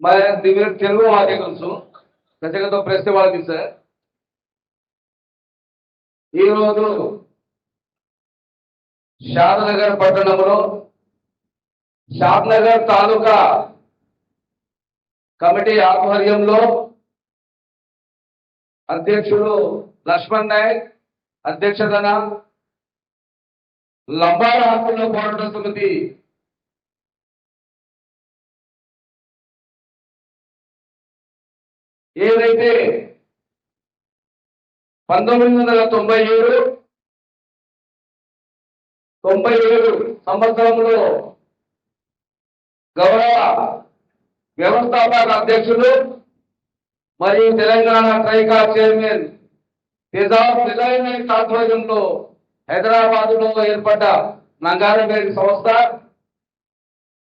మరి మీరు తెలుగు మాకే తెలుసు. ఖచ్చితంగా ప్రశ్న వాళ్ళకి సార్ ఈరోజు షాద్నగర్ పట్టణంలో షాద్నగర్ తాలూకా కమిటీ ఆధ్వర్యంలో అధ్యక్షుడు లక్ష్మణ్ నాయక్ అధ్యక్షతన లంబాడ పోరాట సమితి ఏదైతే పంతొమ్మిది వందల తొంభై ఏడు తొంభై ఏడు సంవత్సరంలో గౌరవ వ్యవస్థాపక అధ్యక్షులు మరియు తెలంగాణ ట్రైకా చైర్మన్ తేజాబ్ డిజైన్ ఆధ్వర్యంలో హైదరాబాద్లో ఏర్పడ్డ నంగారెడ్డి సంస్థ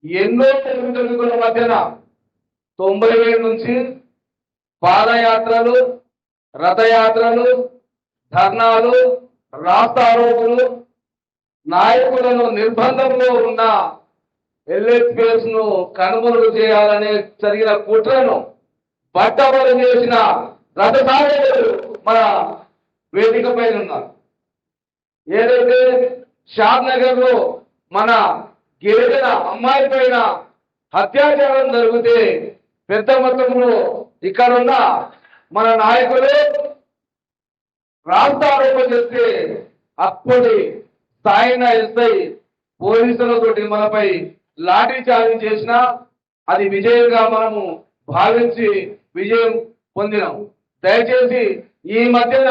ఎన్నో తెలుగుల మధ్యన తొంభై ఏడు నుంచి పాదయాత్రలు రథయాత్రలు ధర్నాలు రాస్తారోకులు నాయకులను నిర్బంధంలో ఉన్న ఎల్ఎస్పీఎస్ను కనుమరుగు చేయాలనే జరిగిన కుట్రను బట్టబలు చేసిన రథసారథులు మన వేదిక పైన ఉన్నారు. ఏదైతే షాద్ నగర్లో మన గిరిజన అమ్మాయి పైన అత్యాచారం జరిగితే పెద్ద మొత్తంలో ఇక్కడున్న మన నాయకులు రాస్తారోపణ చేస్తే అప్పటి స్థాయిన ఎస్ఐ పోలీసులతోటి మనపై లాఠీ చార్జ్ చేసిన అది విజయంగా మనము భావించి విజయం పొందినాం. దయచేసి ఈ మధ్యన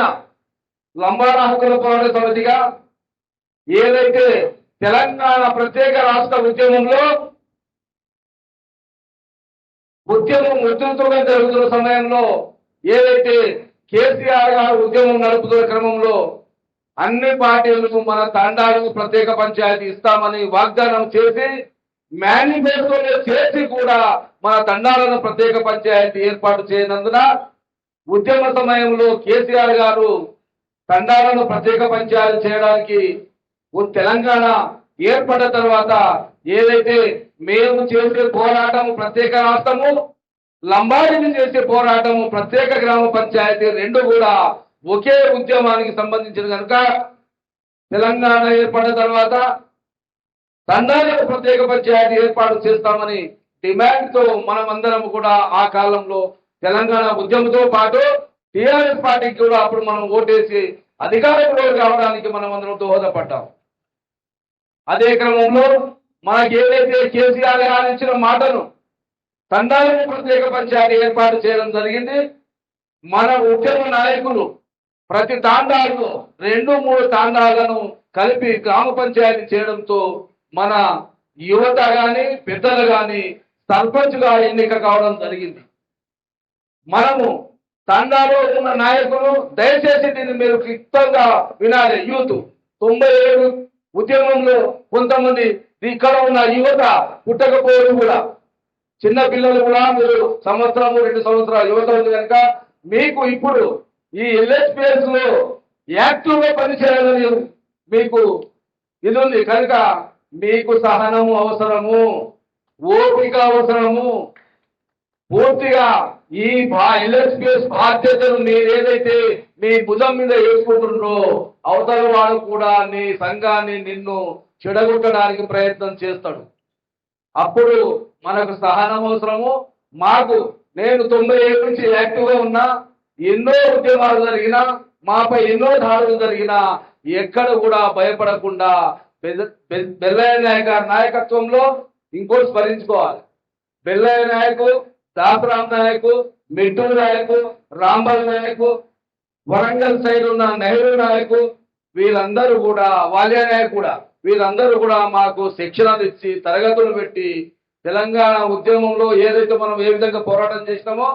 లంబాడ హక్కుల పోరాట సమితిగా ఏదైతే తెలంగాణ ప్రత్యేక రాష్ట్ర ఉద్యమంలో ఉద్యమం ఉధృతంగా జరుగుతున్న సమయంలో ఏదైతే కేసీఆర్ గారు ఉద్యమం నడుపుతున్న క్రమంలో అన్ని పార్టీలకు మన తండాలకు ప్రత్యేక పంచాయతీ ఇస్తామని వాగ్దానం చేసి మేనిఫెస్టోలో చేసి కూడా మన తండాలను ప్రత్యేక పంచాయతీ ఏర్పాటు చేయనందున ఉద్యమ సమయంలో కేసీఆర్ గారు తండాలను ప్రత్యేక పంచాయతీ చేయడానికి తెలంగాణ ఏర్పడ్డ తర్వాత ఏదైతే మేము చేసే పోరాటం ప్రత్యేక రాష్ట్రము లంబాడిని చేసే పోరాటము ప్రత్యేక గ్రామ పంచాయతీ రెండు కూడా ఒకే ఉద్యమానికి సంబంధించిన కనుక తెలంగాణ ఏర్పడిన తర్వాత తండాలకు ప్రత్యేక పంచాయతీ ఏర్పాటు చేస్తామని డిమాండ్తో మనమందరం కూడా ఆ కాలంలో తెలంగాణ ఉద్యమంతో పాటు టీఆర్ఎస్ పార్టీకి కూడా అప్పుడు మనం ఓటేసి అధికారంలో రావడానికి మనం అందరం దోహదపడ్డాం. అదే క్రమంలో మనకి ఏదైతే కేసీఆర్ గారు ఇచ్చిన మాటను తండాలకు ప్రత్యేక పంచాయతీ ఏర్పాటు చేయడం జరిగింది. మన ఉద్యమ నాయకులు ప్రతి తాండాల్లో రెండు మూడు తాండాలను కలిపి గ్రామ పంచాయతీ చేయడంతో మన యువత కానీ పెద్దలు కానీ సర్పంచ్గా ఎన్నిక కావడం జరిగింది. మనము తండాలో ఉన్న నాయకులు దయచేసి దీన్ని మీరు క్లిప్తంగా వినాలి. యూత్ తొంభై ఏడు ఉద్యమంలో కొంతమంది ఇక్కడ ఉన్న యువత పుట్టకపోవడం కూడా. చిన్న పిల్లలు కూడా మీరు సంవత్సరము రెండు సంవత్సరాలు యువత ఉంది కనుక మీకు ఇప్పుడు ఈ ఎల్ఎస్పిఎస్లో యాక్టివ్గా పనిచేయాలని మీకు ఇది ఉంది. కనుక మీకు సహనము అవసరము ఓపిక అవసరము పూర్తిగా ఈ ఎల్ఎస్పిఎస్ బాధ్యతను మీరు ఏదైతే మీ భుజం మీద వేసుకుంటున్నారో అవతల వాడు కూడా నీ సంఘాన్ని నిన్ను చెడగొట్టడానికి ప్రయత్నం చేస్తాడు. అప్పుడు మనకు సహనం అవసరము. మాకు నేను తొంభై ఏడు నుంచి యాక్టివ్గా ఉన్నా ఎన్నో ఉద్యమాలు జరిగినా మాపై ఎన్నో దాడులు జరిగినా ఎక్కడ కూడా భయపడకుండా బెల్లయ్య నాయక నాయకత్వంలో ఇంకోటి స్మరించుకోవాలి. బెల్లయ్య నాయకు దాసరామ్ నాయకు మిట్టూరు నాయకు రాంబల్ నాయకు వరంగల్ సైడ్ ఉన్న నెహ్రూ నాయకు వీళ్ళందరూ కూడా వాలియా నాయకు కూడా వీళ్ళందరూ కూడా మాకు శిక్షణలు ఇచ్చి తరగతులు పెట్టి తెలంగాణ ఉద్యమంలో ఏదైతే మనం ఏ విధంగా పోరాటం చేసినామో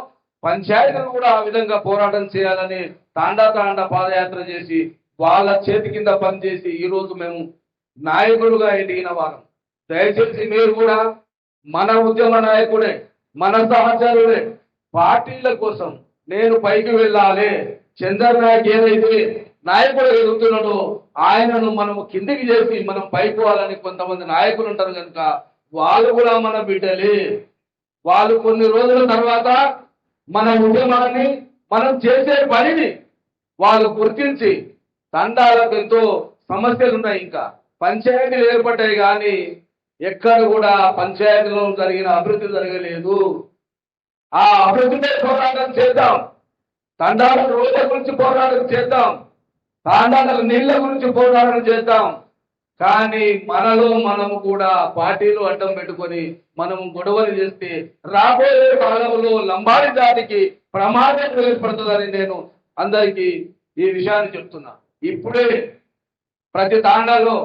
పంచాయతీలు కూడా ఆ విధంగా పోరాటం చేయాలని తాండా తాండా పాదయాత్ర చేసి వాళ్ళ చేతి కింద పనిచేసి ఈ రోజు మేము నాయకులుగా ఎదిగిన వారం దయచేసి మీరు కూడా మన ఉద్యమ నాయకుడే మన సహచరుడే పార్టీల కోసం నేను పైకి వెళ్ళాలి. చంద్రబాబు ఏదైతే నాయకుడు ఎదుగుతున్నాడో ఆయనను మనం కిందికి చేసి మనం పైపోవాలని కొంతమంది నాయకులు ఉంటారు కనుక వాళ్ళు కూడా మన బిడ్డలే. వాళ్ళు కొన్ని రోజుల తర్వాత మన ఉద్యమాన్ని మనం చేసే పనిని వాళ్ళు గుర్తించి తండాలకు ఎంతో సమస్యలు ఉన్నాయి ఇంకా. పంచాయతీలు ఏర్పడ్డాయి కానీ ఎక్కడ కూడా పంచాయతీలో జరిగిన అభివృద్ధి జరగలేదు. ఆ అభివృద్ధిపై పోరాటం చేద్దాం. తండాల రోడ్ల గురించి పోరాటం చేద్దాం. తాండాల నీళ్ళ గురించి పోరాటం చేద్దాం. కానీ మనలో మనము కూడా పార్టీలు అడ్డం పెట్టుకొని మనం గొడవలు చేస్తే రాబోయే కాలంలో లంబాడి జాతికి ప్రమాదం ఏర్పడుతుందని నేను అందరికీ ఈ విషయాన్ని చెప్తున్నా. ఇప్పుడే ప్రతి తాండాలో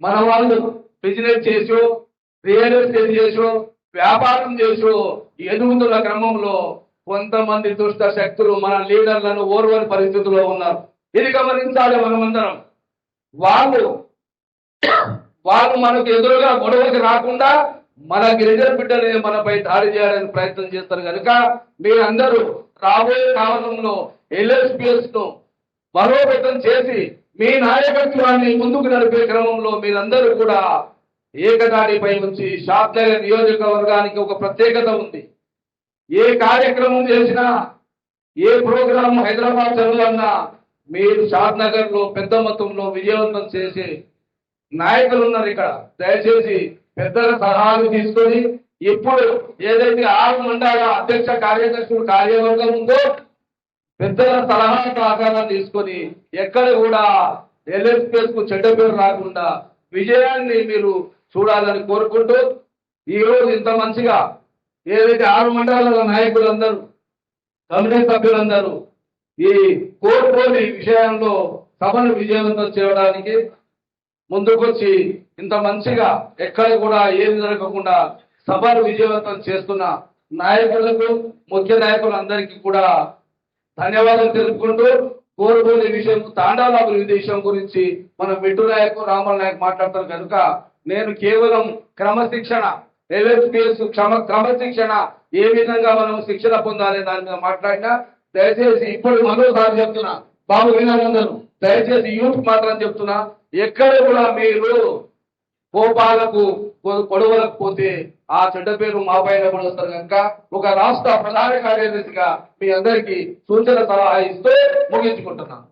మన వాళ్ళు బిజినెస్ చేసో రియల్ ఎస్టేట్ చేసో వ్యాపారం చేసో ఎదుగుతున్న క్రమంలో కొంతమంది దుష్ట శక్తులు మన లీడర్లను ఓర్వని పరిస్థితిలో ఉన్నారు. ఇది గమనించాలి మనమందరం. వాళ్ళు వాళ్ళు మనకు ఎదురుగా గొడవకి రాకుండా మన గిరిజన బిడ్డలే మనపై దాడి చేయడానికి ప్రయత్నం చేస్తారు కనుక మీరందరూ రాబోయే కాలంలో ఎల్ఎస్పిఎస్ను బలోపేతం చేసి మీ నాయకత్వాన్ని ముందుకు నడిపే క్రమంలో మీరందరూ కూడా ఏకదాడిపై నుంచి షాద్నగర్ నియోజకవర్గానికి ఒక ప్రత్యేకత ఉంది. ఏ కార్యక్రమం చేసినా ఏ ప్రోగ్రాం హైదరాబాద్ చదవాలన్నా మీరు షాద్నగర్లో పెద్ద మొత్తంలో విజయవంతం చేసే నాయకులు ఉన్నారు ఇక్కడ. దయచేసి పెద్దల సలహాలు తీసుకొని ఇప్పుడు ఏదైతే ఆరు మండల అధ్యక్ష కార్యదర్శుడు కార్యవర్గం ఉందో పెద్దల సలహా సహకారం తీసుకొని ఎక్కడ కూడా ఎల్ఎస్పీఎస్కు చెడ్డ పేరు రాకుండా విజయాన్ని మీరు చూడాలని కోరుకుంటూ ఈరోజు ఇంత మంచిగా ఏదైతే ఆరు మండలాల నాయకులందరూ కమిటీ సభ్యులందరూ ఈ కోరుకోని విషయంలో సభను విజయవంతం చేయడానికి ముందుకొచ్చి ఇంత మంచిగా ఎక్కడ కూడా ఏమి జరగకుండా సభను విజయవంతం చేస్తున్న నాయకులకు ముఖ్య నాయకులందరికీ కూడా ధన్యవాదాలు తెలుపుకుంటూ కోరుకోని విషయం తాండాల అభివృద్ధి విషయం గురించి మనం మిట్టు నాయకు రామల్ నాయక్ మాట్లాడతారు కనుక నేను కేవలం క్రమశిక్షణ ఎల్ఎస్పిఎస్ క్రమ క్రమశిక్షణ ఏ విధంగా మనం శిక్షణ పొందాలి దాని మీద మాట్లాడినా దయచేసి ఇప్పుడు మరోసారి చెప్తున్నా. బాబు వినాలందరూ దయచేసి యూత్ మాత్రం చెప్తున్నా. ఎక్కడ కూడా మీరు కోపాలకు కొ- గొడవలకు పోతే ఆ చెడ్డ పేరు మా పైన కూడా వస్తారు కనుక ఒక రాష్ట్ర ప్రధాన కార్యదర్శిగా మీ అందరికీ సూచన సలహా ఇస్తూ ముగించుకుంటున్నాను.